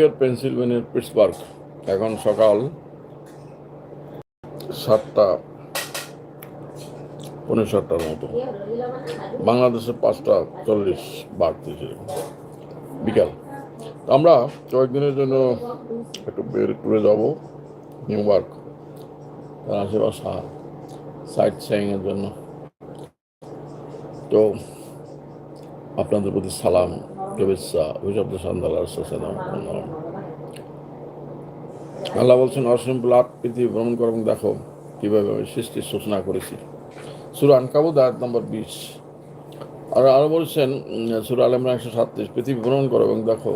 আমেরিকার পেনসিলভেনিয়ার পিটসবার্গ এখন সকাল সাতটা পনেরো সাতটার মতো। বাংলাদেশে পাঁচটা চল্লিশ বাড়তেছে। বিকাল। আমরা কয়েকদিনের জন্য একটু বের টুরে যাব নিউ ইয়র্ক। তার আশেপাশে সাইট এর জন্য। তো আপনাদের প্রতি সালাম। আল্লাহ বলছেন, অসীম ব্লাড পৃথিবী ভ্রমণ এবং দেখো আমি সৃষ্টির সূচনা করেছি। আয়াত নম্বর বিশ। আর বলছেন আলম একশো সাতত্রিশ, পৃথিবী ভ্রমণ করো এবং দেখো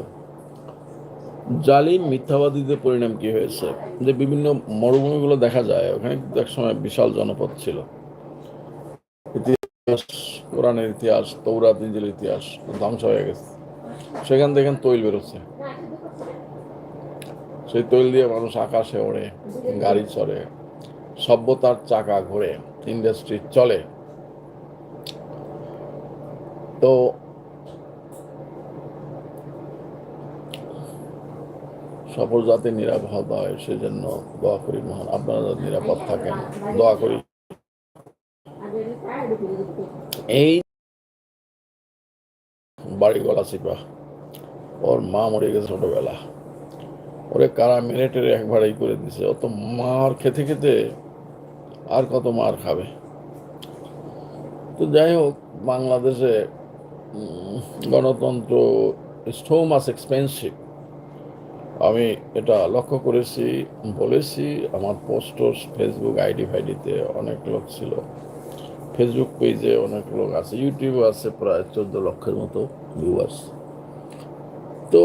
জালিম মিথ্যাবাদীদের পরিণাম কি হয়েছে? যে বিভিন্ন মরুভূমিগুলো দেখা যায়, ওখানে কিন্তু একসময় বিশাল জনপদ ছিল। ইতিহাস, কোরআনের ইতিহাস তৌরাত ইতিহাস, ধ্বংস হয়ে গেছে। সেখান থেকে তৈল বেরোচ্ছে। সেই তৈল দিয়ে মানুষ আকাশে ওড়ে, গাড়ি চড়ে, সভ্যতার চাকা ঘোরে ইন্ডাস্ট্রি চলে। তো সফল যাতে নিরাপদ হয় সেজন্য দোয়া করি মহান, আপনারা নিরাপদ থাকেন। দোয়া করি। এই বাড়ি গলা চিপা। ওর মা মরে গেছে ছোটবেলা। ওরে কারা মিনিটের একবারেই করে দিছে। অত মার খেতে খেতে আর কত মার খাবে। তো যাই হোক, বাংলাদেশে গণতন্ত্র সো মাস এক্সপেন্সিভ আমি এটা লক্ষ্য করেছি, বলেছি। আমার পোস্ট ফেসবুক আইডি ফাইডিতে অনেক লোক ছিল। ফেসবুক পেজে অনেক লোক আছে ইউটিউবে আছে প্রায় চোদ্দ লক্ষের মতো ভিউয়ার্স তো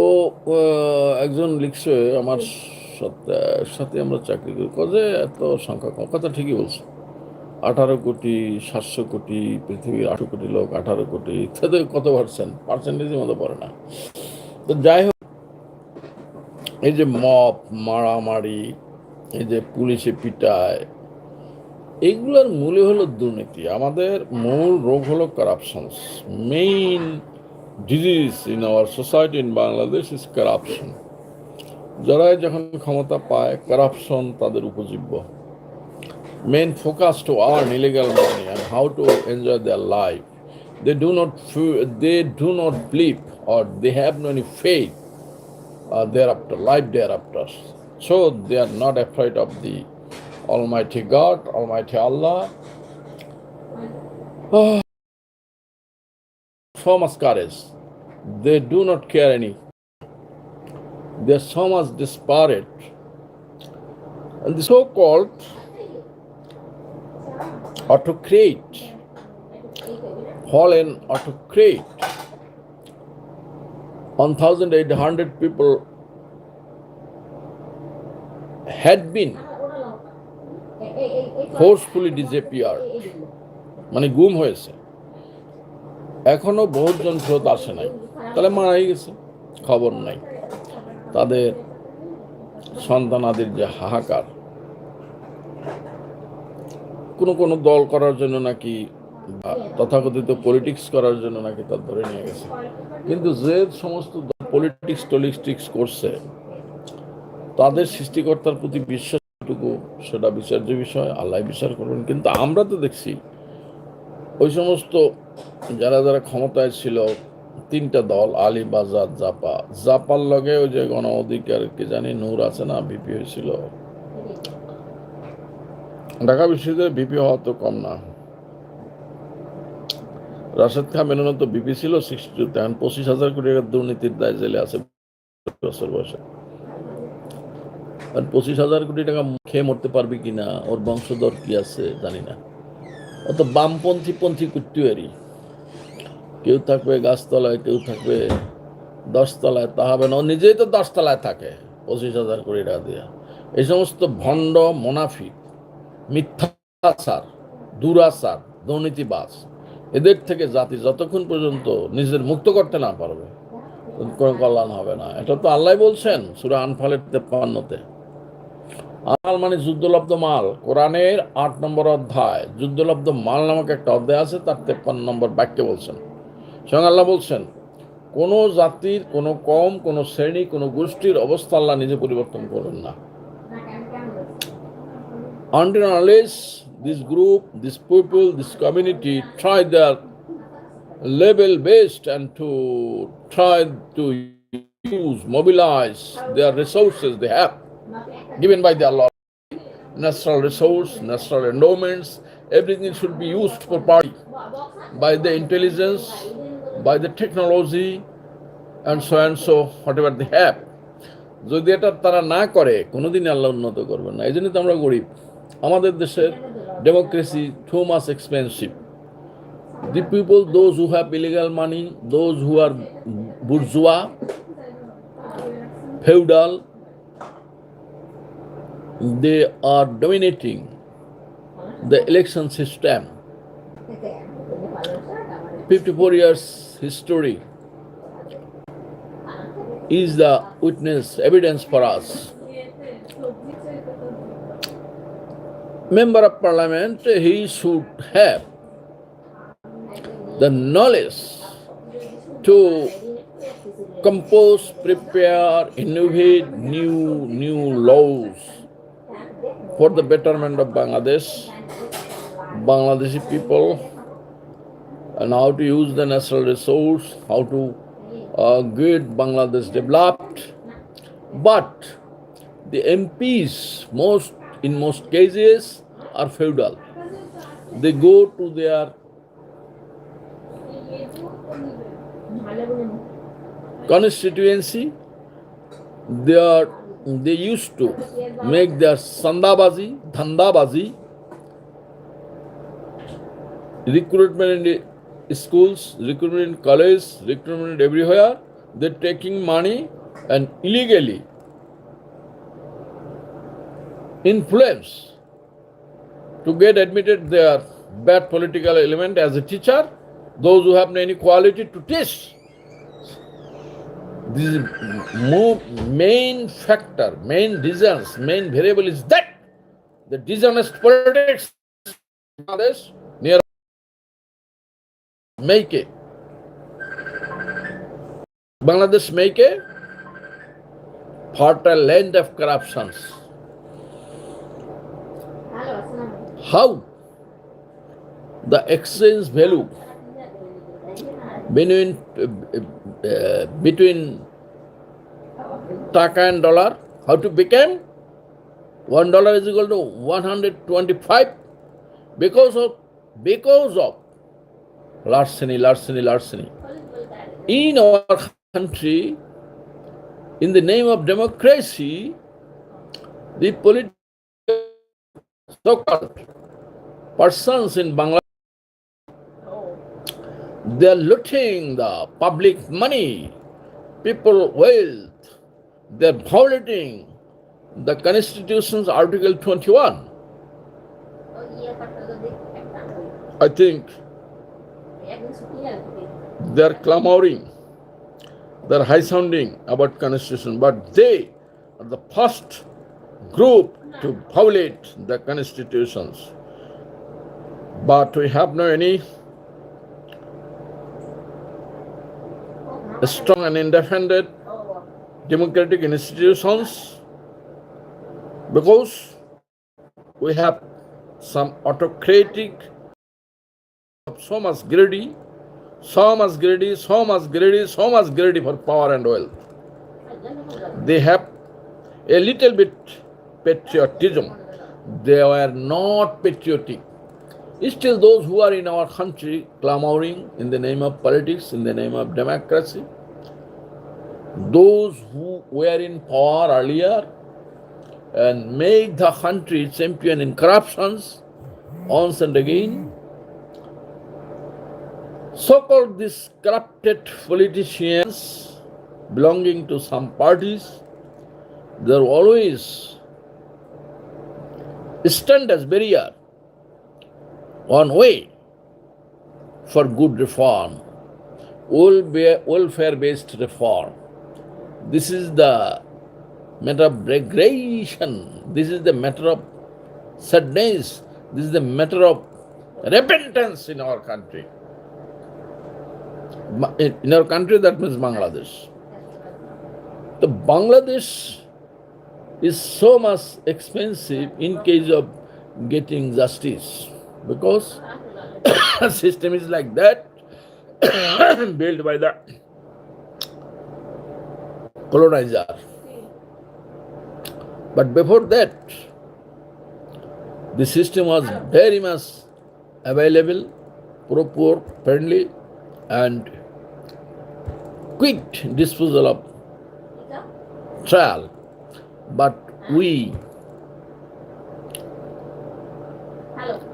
একজন লিখছে, আমার সাথে আমরা চাকরি করি। কবে এত সংখ্যা কম। কথা ঠিকই বলছে। আঠারো কোটি, সাতশো কোটি, পৃথিবীর আঠারো কোটি লোক, আঠারো কোটি, তাতে কত পার্সেন্ট পার্সেন্টেজের মতো পড়ে না। তো যাই হোক, এই যে মপ, মারামারি, এই যে পুলিশে পিটায় এগুলোর মূলে হলো দুর্নীতি। আমাদের মূল রোগ হলো corruption main disease in our society in Bangladesh is corruption যারাই যখন ক্ষমতা পায় কারাপশন তাদের উপজীব্য। Men focus to earn illegal money and how to enjoy their life they do not they do not believe or they have no any faith uh, thereafter, life thereafter. So they are not afraid of the Almighty God, Almighty Allah. Oh, so much courage. They do not care any. They are so much disparate. And the so called autocrat, fallen autocrat, 1,800 people had been forcefully disappeared. মানে গুম হয়েছে। এখনও বহুজন ফেরত আসে নাই। তাহলে মারাই গেছে, খবর নাই। তাদের সন্তানাদের যে হাহাকার। কোনো কোনো দল করার জন্য নাকি তথাকথিত পলিটিক্স করার জন্য নাকি তার ধরে নিয়ে গেছে। কিন্তু যে সমস্ত পলিটিক্স টলিস্টিক্স করছে, তাদের সৃষ্টিকর্তার প্রতি বিশ্বাসটুকু সেটা বিচার্য বিষয়, আল্লাহ বিচার করবেন। কিন্তু আমরা তো দেখছি, ওই সমস্ত যারা যারা ক্ষমতায় ছিল, তিনটা দল, আলী বাজার জাপা। জাপার লগে ওই যে গণ অধিকার, কি জানি, নূর আছে না বিপি হয়েছিল। ঢাকা বিশ্ববিদ্যালয়ে বিপি হওয়া তো কম না। রাশেদ খান মেনন তো বিপি ছিল সিক্সটি টু এখন পঁচিশ হাজার কোটি টাকার দুর্নীতির দায় জেলে আছে বছর বয়সে। আর পঁচিশ হাজার কোটি টাকা খেয়ে মরতে পারবি কিনা ওর বংশধর কি আছে জানি না। অত বামপন্থী পন্থী কুট্টুয়ারি কেউ থাকবে গাছতলায়, কেউ থাকবে দশতলায়, তা হবে না। ও নিজেই তো দশতলায় থাকে পঁচিশ হাজার কোটি টাকা দিয়ে। এই সমস্ত ভণ্ড, মোনাফিক, মিথ্যাচার, দুরাচার, দুর্নীতিবাজ, এদের থেকে জাতি যতক্ষণ পর্যন্ত নিজের মুক্ত করতে না পারবে, কোনো কল্যাণ হবে না। এটা তো আল্লাহ বলছেন, সুরা আনফালের তেপ্পান্নতে। আল মানে যুদ্ধলব্ধ মাল। কোরআনের আট নম্বর অধ্যায় যুদ্ধলব্ধ মাল নামক একটা অধ্যায় আছে তার তেপ্পান্ন নম্বর বাক্যে বলছেন। সঙ্গে আল্লাহ বলছেন কোনো জাতির কোনো কম কোনো শ্রেণি কোনো গোষ্ঠীর অবস্থা আল্লাহ নিজে পরিবর্তন করবেন না। Until unless this group, this people, this community try their level best and to try to use, mobilize their resources they have given by the Allah. Natural resource, natural endowments, everything should be used for party by the intelligence, by the technology, and so and so, whatever they have. যদি এটা তারা না করে কোনোদিন আল্লাহ উন্নত করবেন না এই জন্য তো আমরা গরিব আমাদের দেশের democracy too much expensive the people those who have illegal money those who are bourgeois feudal they are dominating the election system. 54 years history is the witness evidence for us. Member of parliament he should have the knowledge to compose prepare innovate new new laws for the betterment of bangladesh bangladeshi people and how to use the natural resource how to uh, get bangladesh developed. But the mps most in most cases are feudal. They go to their constituency they are they used to make their sandabazi dhandabazi recruitment in the schools recruitment in college recruitment everywhere. They're taking money and illegally influence to get admitted their bad political element as a teacher. Those who have any quality to teach this is mo- main factor, main reasons, main variable is that the dishonest politics Bangladesh near make it. Bangladesh make a fertile land of corruptions. How the exchange value between Uh, between taka and dollar how to become one dollar is equal to 125 because of because of larceny larceny larceny. In our country in the name of democracy the political so-called persons in bangladesh they are looting the public money, people wealth. They are violating the Constitution's Article 21. I think they are clamoring, they are high sounding about Constitution, but they are the first group to violate the constitutions. But we have no any strong and independent democratic institutions because we have some autocratic so much greedy so much greedy so much greedy so much greedy for power and wealth. They have a little bit patriotism. They were not patriotic Still, those who are in our country clamoring in the name of politics, in the name of democracy, those who were in power earlier and make the country champion in corruptions once and again, so called these corrupted politicians belonging to some parties, they're always stand as barrier one way for good reform, welfare based reform. This is the matter of regression. This is the matter of sadness. This is the matter of repentance in our country. In our country, that means Bangladesh. The Bangladesh is so much expensive in case of getting justice because system is like that built by the colonizer. But before that, the system was very much available, proper, friendly, and quick disposal of trial. But we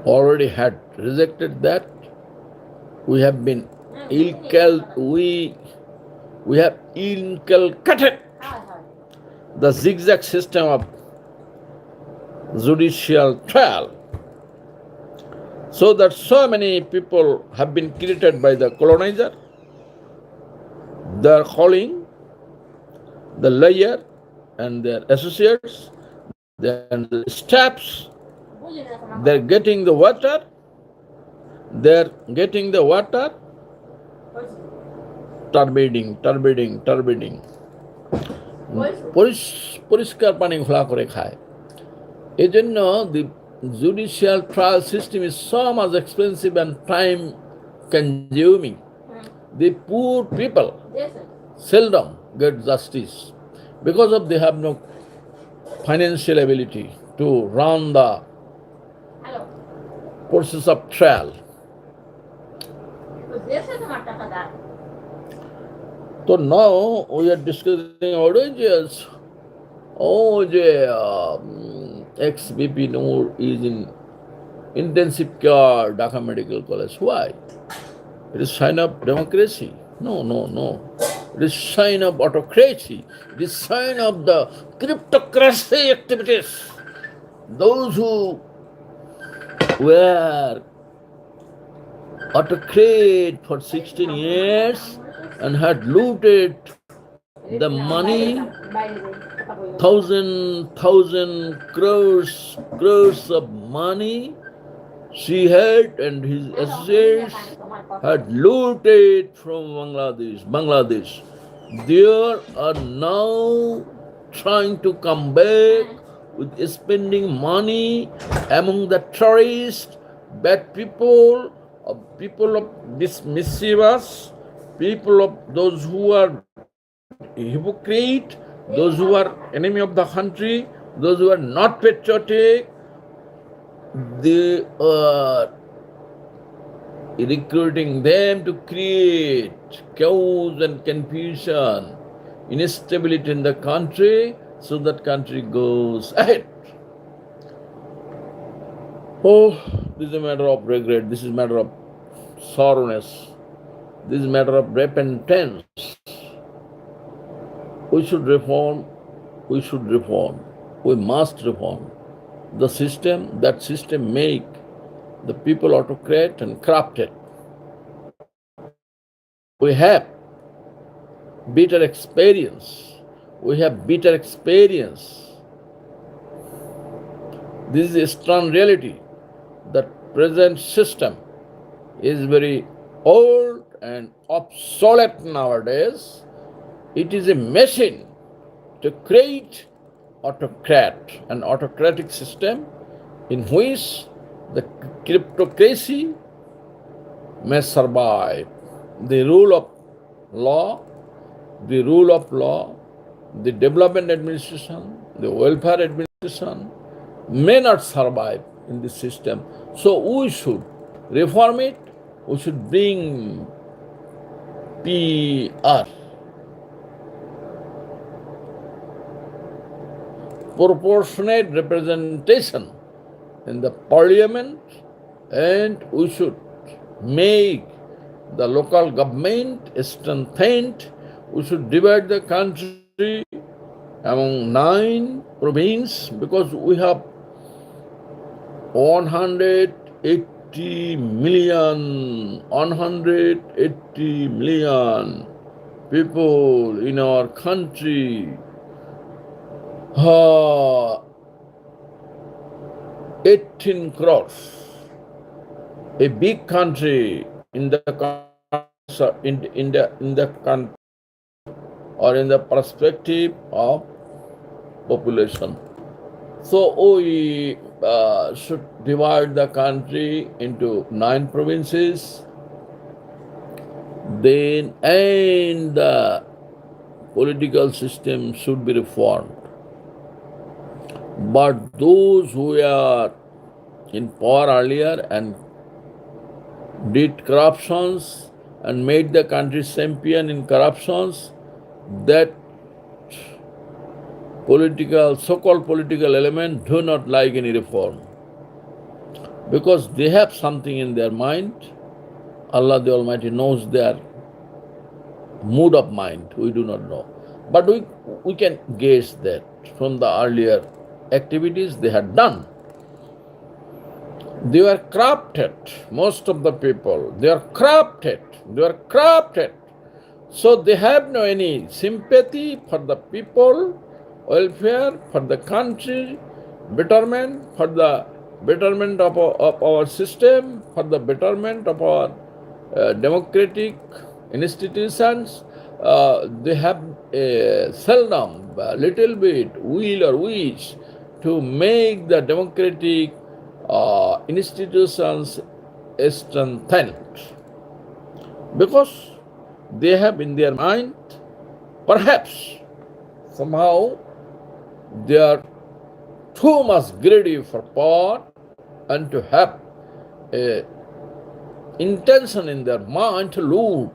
already had rejected that. We have been incal we we have inculcated the zigzag system of judicial trial so that so many people have been created by the colonizer their calling the lawyer and their associates then the staffs they're getting the water they're getting the water টারবেডিং টারবেডিং টারবেডিং পরিষ্কার পানি ঘোলা করে খায় এই জন্য the judicial trial system is so much expensive and time consuming the poor people seldom get justice because of they have no financial ability to run the process of trial. So now we are discussing ages. Oh, the um, ex-BP Noor is in intensive care Dhaka Medical College. Why? It is sign of democracy. No, no, no. It is sign of autocracy. It is sign of the cryptocracy activities. Those who were autocrat for 16 years and had looted the money, thousand, thousand crores, crores of money she had and his associates had looted from Bangladesh. Bangladesh. They are now trying to come back with spending money among the tourists, bad people, of people of mischievous, people of those who are hypocrite, those who are enemy of the country, those who are not patriotic, they are recruiting them to create chaos and confusion, instability in the country, so that country goes ahead. Oh, this is a matter of regret. This is a matter of sorrowness. This is a matter of repentance. We should reform. We should reform. We must reform. The system, that system make the people autocrat and corrupted. We have bitter experience. We have bitter experience. This is a strong reality. The present system is very old and obsolete nowadays. It is a machine to create autocrat, an autocratic system in which the cryptocracy may survive. The rule of law, the rule of law, the development administration, the welfare administration may not survive in this system. So we should reform it, we should bring PR, proportionate representation in the parliament, and we should make the local government strengthened. We should divide the country among nine provinces because we have 180 million, 180 million people in our country. Ah, 18 crores. A big country in the in, in the in the con- or in the perspective of population. So we uh, should divide the country into nine provinces. Then and the political system should be reformed. But those who are in power earlier and did corruptions and made the country champion in corruptions, that political, so-called political element do not like any reform. Because they have something in their mind. Allah the Almighty knows their mood of mind. We do not know. But we, we can guess that from the earlier activities they had done. They were corrupted, most of the people. They are corrupted. They are corrupted. So they have no any sympathy for the people, welfare, for the country, betterment, for the betterment of our, of our system, for the betterment of our uh, democratic institutions. Uh, they have seldom, a little bit, will or wish to make the democratic uh, institutions strengthened because they have in their mind perhaps somehow they are too much greedy for power and to have a intention in their mind to loot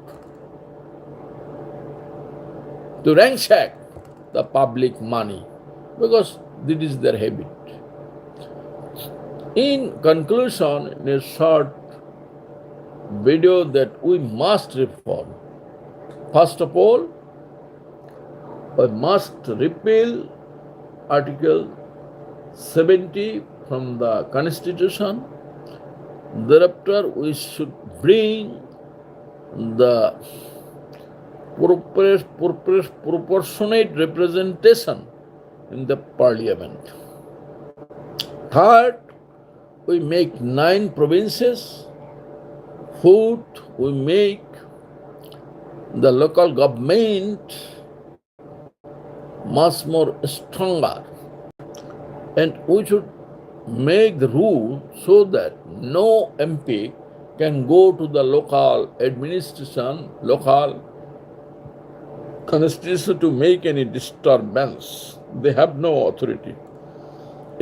to ransack the public money because this is their habit. In conclusion in a short video that we must reform First of all, we must repeal Article 70 from the Constitution. Thereafter, we should bring the propor- propor- proportionate representation in the parliament. Third, we make nine provinces. Fourth, we make the local government much more stronger and we should make the rule so that no MP can go to the local administration, local constitution to make any disturbance. They have no authority.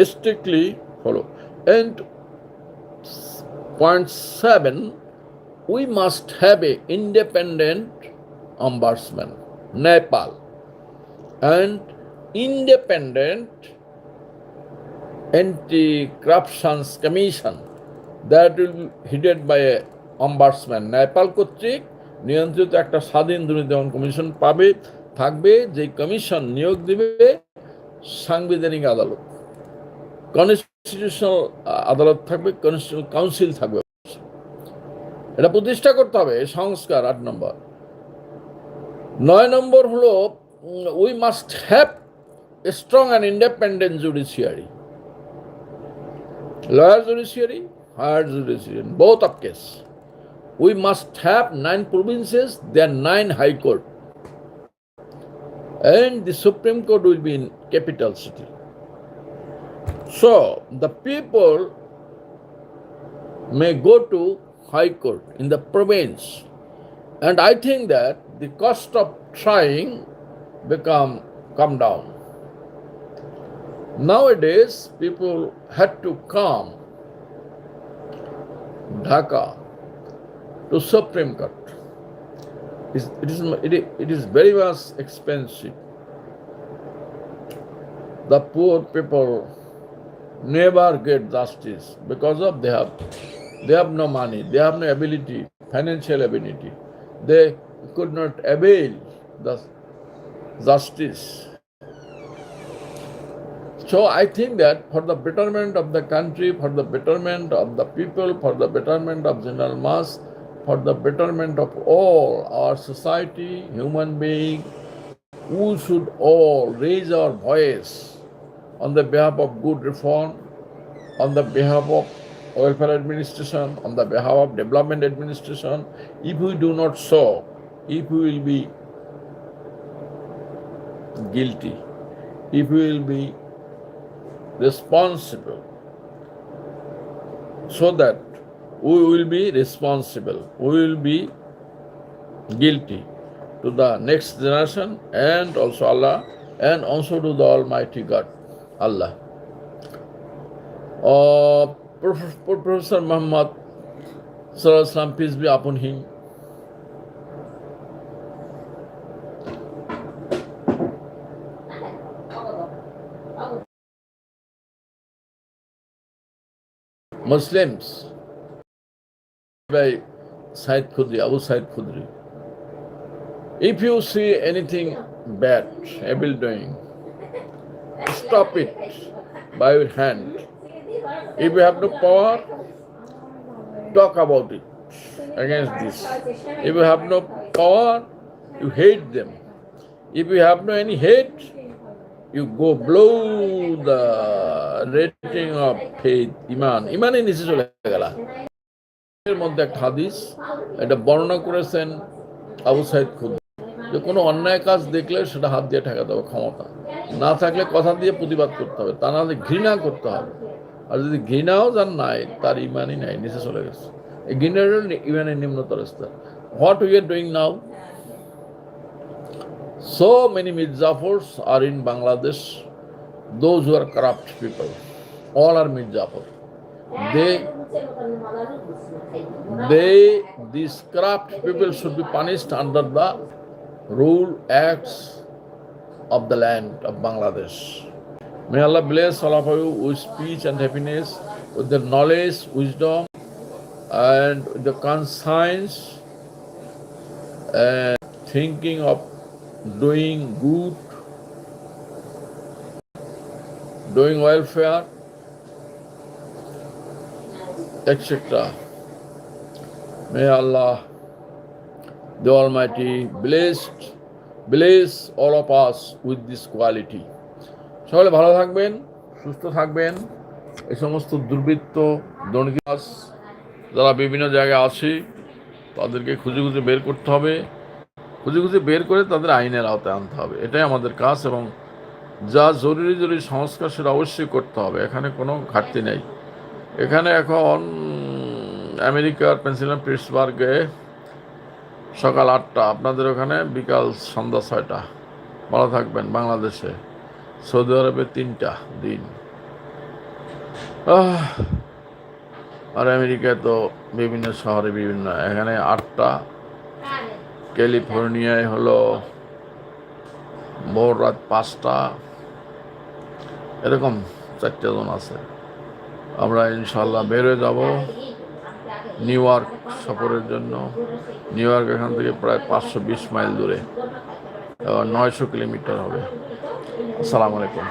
Strictly follow. And point seven, we must have a independent ombudsman, Nepal, and independent anti-corruption commission that will be headed by a ombudsman. Nepal কর্তৃক নিয়ন্ত্রিত একটা স্বাধীন দুর্নীতি দমন commission পাবে থাকবে যে commission নিয়োগ দিবে সাংবিধানিক আদালত। কনস্টিটিউশনাল আদালত থাকবে কনস্টিটিউশনাল কাউন্সিল থাকবে। এটা প্রতিষ্ঠা করতে হবে সংস্কার আট নম্বর। নয় নম্বর হলো we must have a strong and independent judiciary lower judiciary higher judiciary both of case we must have nine provinces there are nine high court and the supreme court will be in capital city so the people may go to high court in the province and i think that the cost of trying become come down. Nowadays people had to come dhaka to supreme court. It is it is, it is very much expensive. The poor people never get justice because of they have they have no money they have no ability financial ability. They could not avail the justice. So i think that for the betterment of the country for the betterment of the people for the betterment of general mass for the betterment of all our society human being we should all raise our voice on the behalf of good reform, on the behalf of welfare administration, on the behalf of development administration, if we do not so, if we will be guilty, if we will be responsible, so that we will be responsible, we will be guilty to the next generation and also Allah and also to the Almighty God, Allah. Uh, Prof- Professor Muhammad Sallallahu peace be upon him. Muslims by Said Khudri, Abu Said Khudri. If you see anything bad, evil doing, stop it by your hand. If you have no power, talk about it against this. If you have no power, you hate them. If you have no any hate, you go blow the rating of faith, iman. ইমানের নিচে চলে গেলা। এর মধ্যে একটা হাদিস এটা বর্ণনা করেছেন আবু সাইদ খুদ যে কোনো অন্যায় কাজ দেখলে সেটা হাত দিয়ে ঠেকাতে হবে ক্ষমতা। না থাকলে কথা দিয়ে প্রতিবাদ করতে হবে। তা নাহলে ঘৃণা করতে হবে। আর যদি ঘৃণাও যার নাই তার ইমানই নাই। নিচে চলে গেছে। ঘৃণার ইমানের নিম্নতর স্তর। What we are doing now So many Mirzafors are in Bangladesh, those who are corrupt people. All are Mirzafar. They, they, these corrupt people should be punished under the rule acts of the land of Bangladesh. May Allah bless all of you with peace and happiness, with the knowledge, wisdom, and the conscience and thinking of doing good, doing welfare, etc. May Allah, the Almighty, blessed, bless all of us with this quality. সকলে ভালো থাকবেন সুস্থ থাকবেন এই সমস্ত দুর্বৃত্ত দুর্নীতিবাস যারা বিভিন্ন জায়গায় আছে তাদেরকে খুঁজে খুঁজে বের করতে হবে খুঁজে খুঁজে বের করে তাদের আইনের আওতায় আনতে হবে। এটাই আমাদের কাজ এবং যা জরুরি জরুরি সংস্কার সেটা অবশ্যই করতে হবে। এখানে কোনো ঘাটতি নেই। এখানে এখন আমেরিকার পেন্সিলভেনিয়া পিটসবার্গে সকাল আটটা, আপনাদের ওখানে বিকাল সন্ধ্যা ছয়টা। ভালো থাকবেন বাংলাদেশে। সৌদি আরবে তিনটা দিন। আর আমেরিকায় তো বিভিন্ন শহরে বিভিন্ন, এখানে আটটা ক্যালিফোর্নিয়ায় হলো ভোর রাত পাঁচটা। এরকম চারটে জন আছে। আমরা ইনশাল্লাহ বেরোয় যাব নিউ ইয়র্ক সফরের জন্য। নিউ ইয়র্ক এখান থেকে প্রায় পাঁচশো বিশ মাইল দূরে নয়শো কিলোমিটার হবে। আসসালামু আলাইকুম।